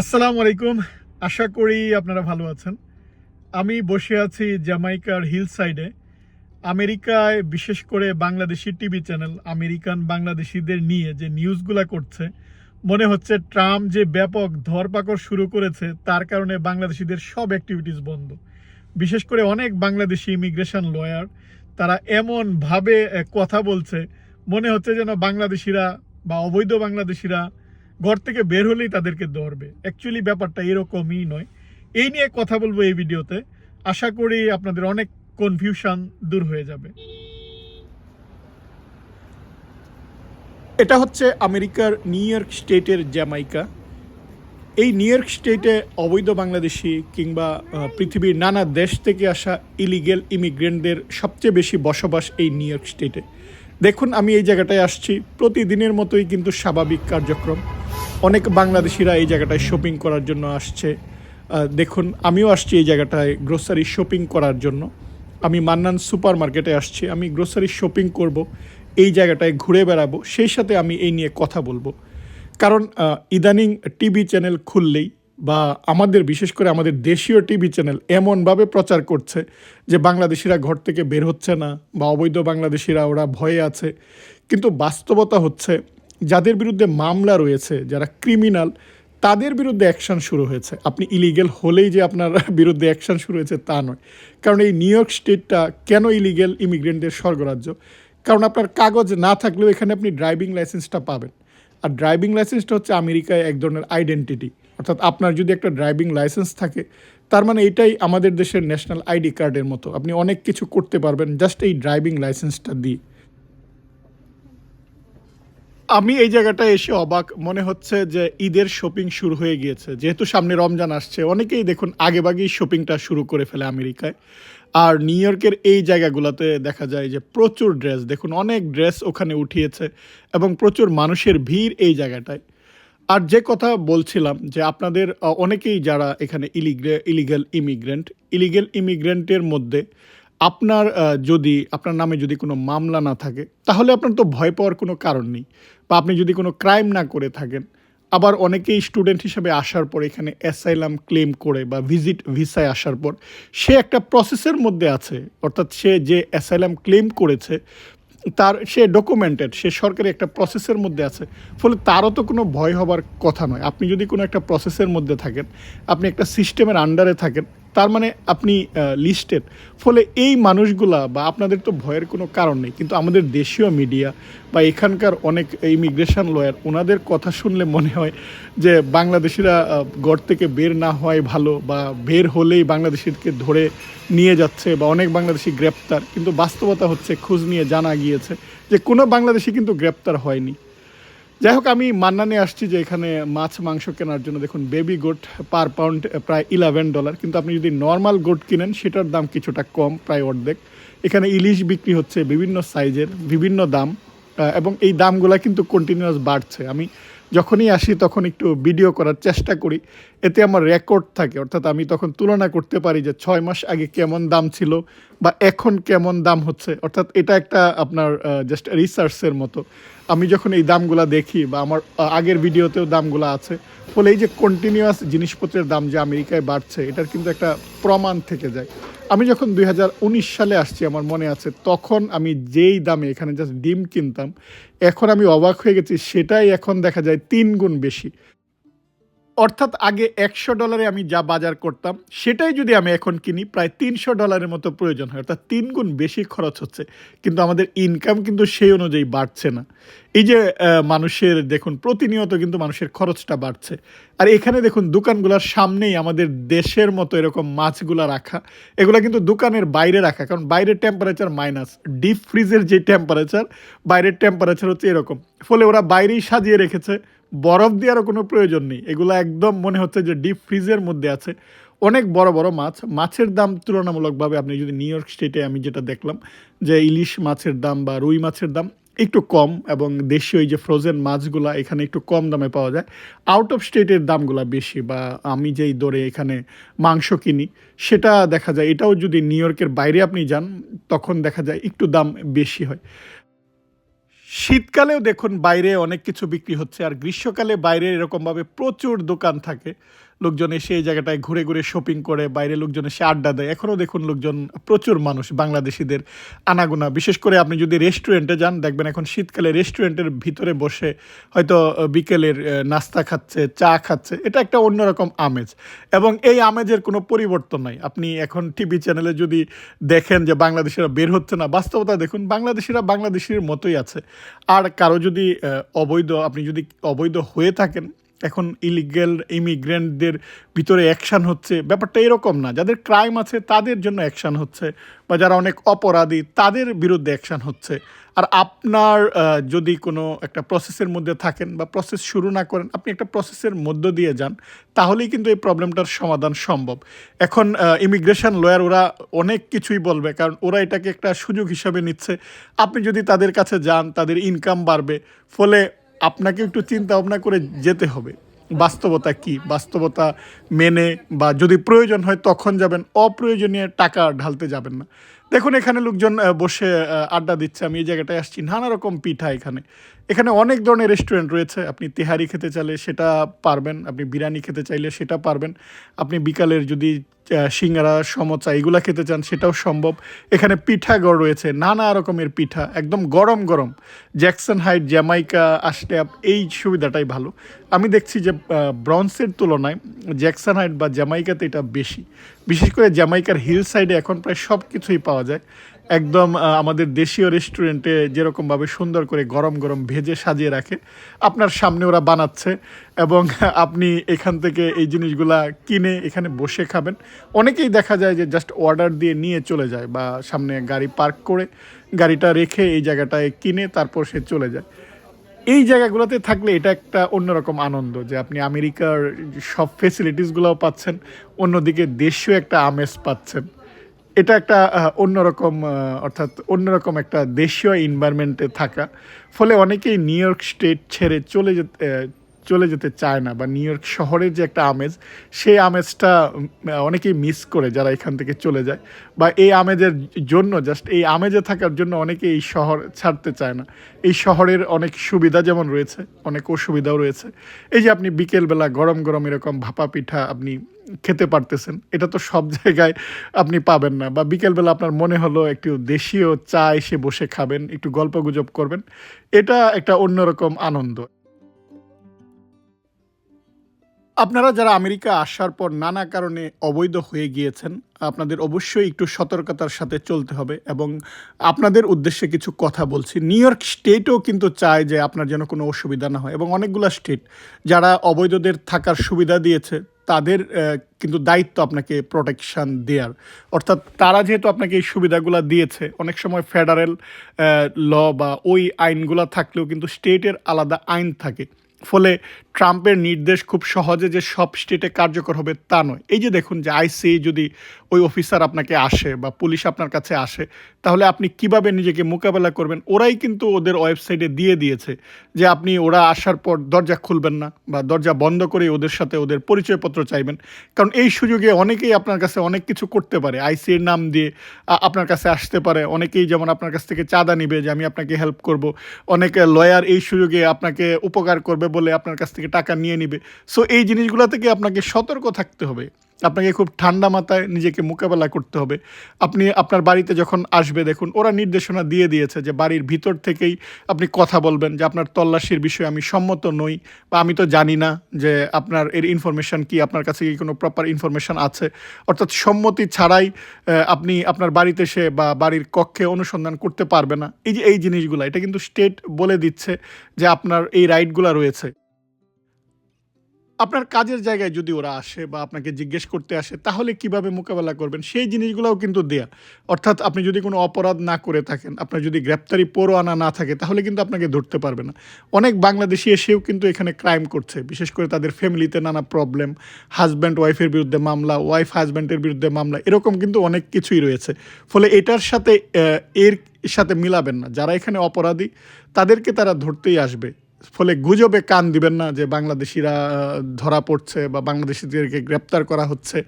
আসসালামু আলাইকুম। আশা করি আপনারা ভালো আছেন। আমি বসে আছি জামাইকার হিল সাইডে আমেরিকায় বিশেষ করে বাংলাদেশি টিভি চ্যানেল আমেরিকান বাংলাদেশিদের নিয়ে যে নিউজগুলা করছে, মনে হচ্ছে ট্রাম্প যে ব্যাপক ধরপাকড় শুরু করেছে, তার কারণে বাংলাদেশিদের সব অ্যাক্টিভিটিস বন্ধ। বিশেষ করে অনেক বাংলাদেশি ইমিগ্রেশন লয়ার তারা এমনভাবে কথা বলছে, মনে হচ্ছে যেন বাংলাদেশিরা বা অবৈধ বাংলাদেশিরা ঘর থেকে বের হলেই তাদেরকে ধরবে। অ্যাকচুয়ালি ব্যাপারটা এরকমই নয়। এই নিয়ে কথা বলব এই ভিডিওতে। আশা করি আপনাদের অনেক কনফিউশন দূর হয়ে যাবে। এটা হচ্ছে আমেরিকার নিউ ইয়র্ক স্টেটের জ্যামাইকা। এই নিউ ইয়র্ক স্টেটে অবৈধ বাংলাদেশি কিংবা পৃথিবীর নানা দেশ থেকে আসা ইলিগেল ইমিগ্রেন্টদের সবচেয়ে বেশি বসবাস এই নিউ ইয়র্ক স্টেটে। দেখুন, আমি এই জায়গাটায় আসছি। প্রতিদিনের মতোই কিন্তু স্বাভাবিক কার্যক্রম। অনেক বাংলাদেশিরা এই জায়গাটায় শপিং করার জন্য আসছে। দেখুন, আমিও আসছি এই জায়গাটায় গ্রোসারি শপিং করার জন্য। আমি মান্নান সুপার মার্কেটে আসছি, আমি গ্রোসারি শপিং করব, এই জায়গাটায় ঘুরে বেড়াবো, সেই সাথে আমি এই নিয়ে কথা বলব। কারণ ইদানিং টিভি চ্যানেল খুললেই বা আমাদের, বিশেষ করে আমাদের দেশীয় টিভি চ্যানেল এমনভাবে প্রচার করছে যে বাংলাদেশিরা ঘর থেকে বের হচ্ছে না বা অবৈধ বাংলাদেশিরা ওরা ভয়ে আছে। কিন্তু বাস্তবতা হচ্ছে যাদের বিরুদ্ধে মামলা রয়েছে, যারা ক্রিমিনাল তাদের বিরুদ্ধে অ্যাকশন শুরু হয়েছে। আপনি ইলিগেল হলেই যে আপনার বিরুদ্ধে অ্যাকশন শুরু হয়েছে তা নয়। কারণ এই নিউ ইয়র্ক স্টেটটা কেন ইলিগেল ইমিগ্রেন্টদের স্বর্গরাজ্য? কারণ আপনার কাগজ না থাকলেও এখানে আপনি ড্রাইভিং লাইসেন্সটা পাবেন। আর ড্রাইভিং লাইসেন্সটা হচ্ছে আমেরিকায় এক ধরনের আইডেন্টিটি অর্থাৎ আপনার যদি একটা ড্রাইভিং লাইসেন্স থাকে, তার মানে এটাই আমাদের দেশের ন্যাশনাল আইডি কার্ডের মতো। আপনি অনেক কিছু করতে পারবেন জাস্ট এই ড্রাইভিং লাইসেন্সটা দিয়ে। আমি এই জায়গাটায় এসে অবাক। মনে হচ্ছে যে ঈদের শপিং শুরু হয়ে গিয়েছে। যেহেতু সামনে রমজান আসছে, অনেকেই দেখুন আগেভাগেই শপিংটা শুরু করে ফেলে আমেরিকায়। আর নিউ ইয়র্কের এই জায়গাগুলোতে দেখা যায় যে প্রচুর ড্রেস, দেখুন অনেক ড্রেস ওখানে উঠিয়েছে এবং প্রচুর মানুষের ভিড় এই জায়গাটায়। আর যে কথা বলছিলাম যে আপনাদের অনেকেই যারা এখানে ইলিগে ইলিগাল ইমিগ্রেন্ট ইলিগেল ইমিগ্রেন্টের মধ্যে আপনার যদি, আপনার নামে যদি কোনো মামলা না থাকে, তাহলে আপনার তো ভয় পাওয়ার কোনো কারণ নেই। বা আপনি যদি কোনো ক্রাইম না করে থাকেন, আবার অনেকেই স্টুডেন্ট হিসেবে আসার পর, এখানে অ্যাসাইলাম ক্লেম করে বা ভিজিট ভিসায় আসার পর, সে একটা প্রসেসের মধ্যে আছে। অর্থাৎ সে যে অ্যাসাইলাম ক্লেম করেছে, তার, সে ডকুমেন্টেড, সে সরকারি একটা প্রসেসের মধ্যে আছে। ফলে তারও তো কোনো ভয় হবার কথা নয়। আপনি যদি কোনো একটা প্রসেসের মধ্যে থাকেন, আপনি একটা সিস্টেমের আন্ডারে থাকেন তার মানে আপনি লিস্টেড ফলে এই মানুষগুলা বা আপনাদের তো ভয়ের কোনো কারণ নেই, কিন্তু আমাদের দেশীয় মিডিয়া বা এখানকার অনেক ইমিগ্রেশন লয়ার ওনাদের কথা শুনলে মনে হয় যে বাংলাদেশিরা ঘর থেকে বের না হওয়াই ভালো বা বের হলেই বাংলাদেশিকে ধরে নিয়ে যাচ্ছে বা অনেক বাংলাদেশি গ্রেপ্তার। কিন্তু বাস্তবতা হচ্ছে, খোঁজ নিয়ে জানা গিয়েছে যে কোনো বাংলাদেশি কিন্তু গ্রেপ্তার হয়নি। যাই হোক, আমি মান্নানে আসছি যে এখানে মাছ মাংস কেনার জন্য। দেখুন বেবি গোট পার পাউন্ড প্রায় ইলেভেন ডলার কিন্তু আপনি যদি নর্মাল গোট কিনেন, সেটার দাম কিছুটা কম, প্রায় অর্ধেক। এখানে ইলিশ বিক্রি হচ্ছে বিভিন্ন সাইজের, বিভিন্ন দাম এবং এই দামগুলো কিন্তু কন্টিনিউয়াস বাড়ছে। আমি যখনই আসি, তখন একটু ভিডিও করার চেষ্টা করি। এতে আমার রেকর্ড থাকে। অর্থাৎ আমি তখন তুলনা করতে পারি যে ছয় মাস আগে কেমন দাম ছিল বা এখন কেমন দাম হচ্ছে? অর্থাৎ এটা একটা আপনার জাস্ট রিসার্চের মতো। আমি যখন এই দামগুলা দেখি বা আমার আগের ভিডিওতেও দামগুলো আছে, ফলে এই যে কন্টিনিউয়াস জিনিসপত্রের দাম যে আমেরিকায় বাড়ছে, এটার কিন্তু একটা প্রমাণ থেকে যায়। আমি যখন দু হাজার উনিশ সালে আসছি, আমার মনে আছে, তখন আমি যেই দামে এখানে জাস্ট ডিম কিনতাম, এখন আমি অবাক হয়ে গেছি, সেটাই এখন দেখা যায় তিন গুণ বেশি। অর্থাৎ আগে একশো ডলারে আমি যা বাজার করতাম, সেটাই যদি আমি এখন কিনি, প্রায় তিনশো ডলারের মতো প্রয়োজন হয়। অর্থাৎ তিন গুণ বেশি খরচ হচ্ছে। কিন্তু আমাদের ইনকাম কিন্তু সেই অনুযায়ী বাড়ছে না। এই যে মানুষের দেখুন, প্রতিনিয়ত কিন্তু মানুষের খরচটা বাড়ছে। আর এখানে দেখুন, দোকানগুলোর সামনেই আমাদের দেশের মতো এরকম মাছগুলা রাখা। এগুলো কিন্তু দোকানের বাইরে রাখা, কারণ বাইরের টেম্পারেচার মাইনাস ডিপ ফ্রিজের যে টেম্পারেচার বাইরের টেম্পারেচার হচ্ছে এরকম। ফলে ওরা বাইরেই সাজিয়ে রেখেছে। বরফ দেওয়ারও কোনো প্রয়োজন নেই। এগুলো একদম মনে হচ্ছে যে ডিপ ফ্রিজের মধ্যে আছে। অনেক বড় বড় মাছ। মাছের দাম তুলনামূলকভাবে আপনি যদি নিউ ইয়র্ক স্টেটে আমি যেটা দেখলাম যে ইলিশ মাছের দাম বা রুই মাছের দাম একটু কম এবং দেশীয় এই যে ফ্রোজেন মাছগুলা এখানে একটু কম দামে পাওয়া যায়। আউট অফ স্টেটের দামগুলা বেশি বা আমি যেই দরে এখানে মাংস কিনি, সেটা দেখা যায়। এটাও যদি নিউ ইয়র্কের বাইরে আপনি যান, তখন দেখা যায় একটু দাম বেশি হয়। শীতকালেও দেখুন বাইরে অনেক কিছু বিক্রি হচ্ছে আর গ্রীষ্মকালে বাইরে এরকমভাবে প্রচুর দোকান থাকে। লোকজন এসে এই জায়গাটায় ঘুরে ঘুরে শপিং করে, বাইরে লোকজন এসে আড্ডা দেয়। এখনও দেখুন লোকজন, প্রচুর মানুষ, বাংলাদেশিদের আনাগোনা। বিশেষ করে আপনি যদি রেস্টুরেন্টে যান, দেখবেন এখন শীতকালে রেস্টুরেন্টের ভিতরে বসে হয়তো বিকেলের নাস্তা খাচ্ছে, চা খাচ্ছে, এটা একটা অন্যরকম আমেজ। এবং এই আমেজের কোনো পরিবর্তন নাই। আপনি এখন টিভি চ্যানেলে যদি দেখেন যে বাংলাদেশিরা বের হচ্ছে না, বাস্তবতা দেখুন, বাংলাদেশিরা বাংলাদেশির মতোই আছে। আর কারও যদি অবৈধ, আপনি যদি অবৈধ হয়ে থাকেন এখন ইলিগেল ইমিগ্রেন্টদের ভিতরে অ্যাকশান হচ্ছে। ব্যাপারটা এরকম না। যাদের ক্রাইম আছে, তাদের জন্য অ্যাকশান হচ্ছে বা যারা অনেক অপরাধী, তাদের বিরুদ্ধে অ্যাকশান হচ্ছে। আর আপনার যদি কোনো একটা প্রসেসের মধ্যে থাকেন বা প্রসেস শুরু না করেন, আপনি একটা প্রসেসের মধ্য দিয়ে যান, তাহলেই কিন্তু এই প্রবলেমটার সমাধান সম্ভব। এখন ইমিগ্রেশন লয়ার ওরা অনেক কিছুই বলবে, কারণ ওরা এটাকে একটা সুযোগ হিসাবে নিচ্ছে। আপনি যদি তাদের কাছে যান, তাদের ইনকাম বাড়বে, ফলে আপনাকে একটু চিন্তা ভাবনা করে যেতে হবে। বাস্তবতা কি? বাস্তবতা মেনে বা যদি প্রয়োজন হয় তখন যাবেন, অপ্রয়োজনীয় টাকা ঢালতে যাবেন না। দেখুন, এখানে লোকজন বসে আড্ডা দিচ্ছে। আমি এই জায়গাটায় আসছি। নানা রকম পিঠা এখানে। এখানে অনেক ধরনের রেস্টুরেন্ট রয়েছে। আপনি তেহারি খেতে চাইলে সেটা পারবেন, আপনি বিরিয়ানি খেতে চাইলে সেটা পারবেন। আপনি বিকালের যদি সিঙ্গারা, সমচা এগুলো খেতে চান, সেটাও সম্ভব। এখানে পিঠাগড় রয়েছে, নানা রকমের পিঠা, একদম গরম গরম। জ্যাকসন হাইট, জ্যামাইকা আসলে এই সুবিধাটাই ভালো। আমি দেখছি যে ব্রন্সের তুলনায় জ্যাকসন হাইট বা জ্যামাইকাতে এটা বেশি। বিশেষ করে জ্যামাইকার হিল সাইডে এখন প্রায় সব কিছুই পাওয়া যায়। একদম আমাদের দেশীয় রেস্টুরেন্টে যেরকমভাবে সুন্দর করে গরম গরম ভেজে সাজিয়ে রাখে, আপনার সামনে ওরা বানাচ্ছে এবং আপনি এখান থেকে এই জিনিসগুলা কিনে এখানে বসে খাবেন। অনেকেই দেখা যায় যে জাস্ট অর্ডার দিয়ে নিয়ে চলে যায় বা সামনে গাড়ি পার্ক করে গাড়িটা রেখে এই জায়গাটায় কিনে তারপর সে চলে যায়। এই জায়গাগুলোতে থাকলে এটা একটা অন্যরকম আনন্দ যে আপনি আমেরিকার সব ফেসিলিটিসগুলোও পাচ্ছেন, অন্যদিকে দেশীয় একটা আমেজ পাচ্ছেন। এটা একটা অন্যরকম অর্থাৎ অন্যরকম একটা দেশীয় এনভায়রনমেন্টে থাকা। ফলে অনেকেই নিউ ইয়র্ক স্টেট ছেড়ে চলে যেতে চলে যেতে চায় না বা নিউ ইয়র্ক শহরের যে একটা আমেজ, সেই আমেজটা অনেকেই মিস করে যারা এখান থেকে চলে যায় বা এই আমেজের জন্য জাস্ট এই আমেজে থাকার জন্য অনেকে এই শহর ছাড়তে চায় না। এই শহরের অনেক সুবিধা যেমন রয়েছে, অনেক অসুবিধাও রয়েছে। এই যে আপনি বিকেলবেলা গরম গরম এরকম ভাপা পিঠা আপনি খেতে পারতেছেন, এটা তো সব জায়গায় আপনি পাবেন না। বা বিকেলবেলা আপনার মনে হলো একটু দেশীয় চা এসে বসে খাবেন, একটু গল্প গুজব করবেন, এটা একটা অন্যরকম আনন্দ। আপনারা যারা আমেরিকা আসার পর নানা কারণে অবৈধ হয়ে গিয়েছেন, আপনাদের অবশ্যই একটু সতর্কতার সাথে চলতে হবে এবং আপনাদের উদ্দেশ্যে কিছু কথা বলছি। নিউ ইয়র্ক স্টেটও কিন্তু চায় যে আপনার যেন কোনো অসুবিধা না হয় এবং অনেকগুলো স্টেট যারা অবৈধদের থাকার সুবিধা দিয়েছে, তাদের কিন্তু দায়িত্ব আপনাকে প্রোটেকশন দেওয়ার অর্থাৎ তারা যেহেতু আপনাকে এই সুবিধাগুলো দিয়েছে, অনেক সময় ফেডারেল ল বা ওই আইনগুলো থাকলেও কিন্তু স্টেটের আলাদা আইন থাকে। ফলে ট্রাম্পের নির্দেশ খুব সহজে যে সব স্টেটে কার্যকর হবে তা নয়। এই যে দেখুন যে আইসি যদি ওই অফিসার আপনাকে আসে বা পুলিশ আপনার কাছে আসে, তাহলে আপনি কীভাবে নিজেকে মোকাবেলা করবেন? ওরাই কিন্তু ওদের ওয়েবসাইটে দিয়ে দিয়েছে যে আপনি ওরা আসার পর দরজা খুলবেন না বা দরজা বন্ধ করে ওদের সাথে ওদের পরিচয়পত্র চাইবেন। কারণ এই সুযোগে অনেকেই আপনার কাছে অনেক কিছু করতে পারে। আইসির নাম দিয়ে আপনার কাছে আসতে পারে। অনেকেই যেমন আপনার কাছ থেকে চাঁদা নিবে যে আমি আপনাকে হেল্প করব। অনেকে লয়ার এই সুযোগে আপনাকে উপকার করবে বলে আপনার কাছ থেকে টাকা নিয়ে নিবে। সো এই জিনিসগুলো থেকে আপনাকে সতর্ক থাকতে হবে। আপনাকে খুব ঠান্ডা মাথায় নিজেকে মোকাবেলা করতে হবে। আপনি আপনার বাড়িতে যখন আসবে, দেখুন, ওরা নির্দেশনা দিয়ে দিয়েছে যে বাড়ির ভিতর থেকেই আপনি কথা বলবেন যে আপনার তল্লাশির বিষয়ে আমি সম্মত নই বা আমি তো জানি না যে আপনার এর ইনফরমেশন কি, আপনার কাছে কি কোনো প্রপার ইনফরমেশন আছে। অর্থাৎ সম্মতি ছাড়াই আপনি আপনার বাড়িতে সে বা বাড়ির কক্ষে অনুসন্ধান করতে পারবে না। এই যে এই জিনিসগুলো, এটা কিন্তু স্টেট বলে দিচ্ছে যে আপনার এই রাইটগুলো রয়েছে। আপনার কাজের জায়গায় যদি ওরা আসে বা আপনাকে জিজ্ঞেস করতে আসে, তাহলে কীভাবে মোকাবেলা করবেন? সেই জিনিসগুলোও কিন্তু দেয়া। অর্থাৎ আপনি যদি কোনো অপরাধ না করে থাকেন, আপনার যদি গ্রেপ্তারি পরোয়ানা না থাকে, তাহলে কিন্তু আপনাকে ধরতে পারবে না। অনেক বাংলাদেশি এসেও কিন্তু এখানে ক্রাইম করছে, বিশেষ করে তাদের ফ্যামিলিতে নানা প্রবলেম, হাজব্যান্ড, ওয়াইফের বিরুদ্ধে মামলা, ওয়াইফ, হাজব্যান্ডের বিরুদ্ধে মামলা, এরকম কিন্তু অনেক কিছুই রয়েছে। ফলে এটার সাথে এর সাথে মিলাবেন না। যারা এখানে অপরাধী, তাদেরকে তারা ধরতেই আসবে। ফলে গুজবে কান দিবেন না যে বাংলাদেশিরা ধরা পড়ছে বা বাংলাদেশিদেরকে গ্রেপ্তার করা হচ্ছে।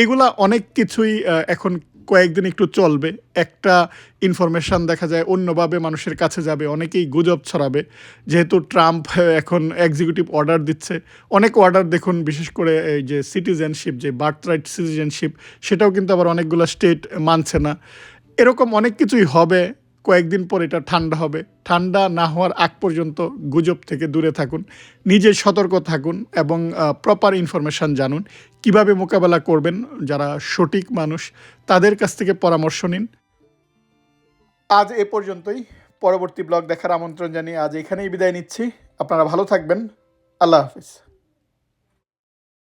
এগুলা অনেক কিছুই এখন কয়েকদিন একটু চলবে। একটা ইনফরমেশন দেখা যায়, অন্যভাবে মানুষের কাছে যাবে, অনেকেই গুজব ছড়াবে। যেহেতু ট্রাম্প এখন এক্সিকিউটিভ অর্ডার দিচ্ছে। অনেক অর্ডার দেখুন, বিশেষ করে এই যে সিটিজেনশিপ যে বার্থ রাইট সিটিজেনশিপ সেটাও কিন্তু আবার অনেকগুলো স্টেট মানছে না। এরকম অনেক কিছুই হবে। কয়েকদিন পর এটা ঠান্ডা হবে। ঠান্ডা না হওয়ার আগ পর্যন্ত গুজব থেকে দূরে থাকুন, নিজে সতর্ক থাকুন এবং প্রপার ইনফরমেশান জানুন। কীভাবে মোকাবেলা করবেন যারা সঠিক মানুষ, তাদের কাছ থেকে পরামর্শ নিন। আজ এ পর্যন্তই। পরবর্তী ব্লগ দেখার আমন্ত্রণ জানিয়ে আজ এখানেই বিদায় নিচ্ছি। আপনারা ভালো থাকবেন। আল্লাহ হাফিজ।